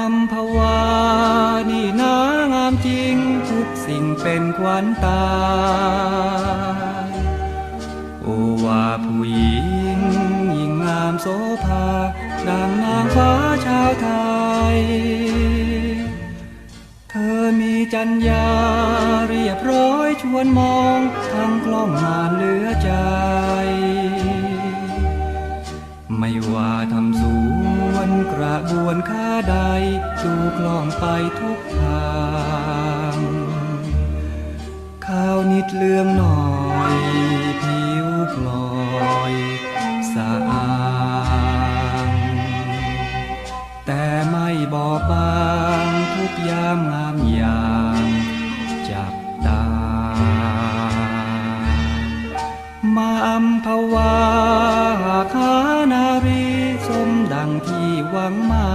อัมพวานี่นางามจริง ทุกสิ่งเป็นขวัญตา โอวาผู้หญิงยิ่งงามโสภา ดังนางฟ้าชาวไทย เธอมีจัญญาเรียบร้อยชวนมอง ทั้งกล้องงานเหลือใจ ไม่ว่าทำสวนกระบวนค้า ใดดูกล้องไปทุกทางข้าวนิดเลืองหน่อยผิวพลอยสะอางแต่ไม่บอบบางทุกยามงามอย่างจับตา มาอัมพวา หวังมา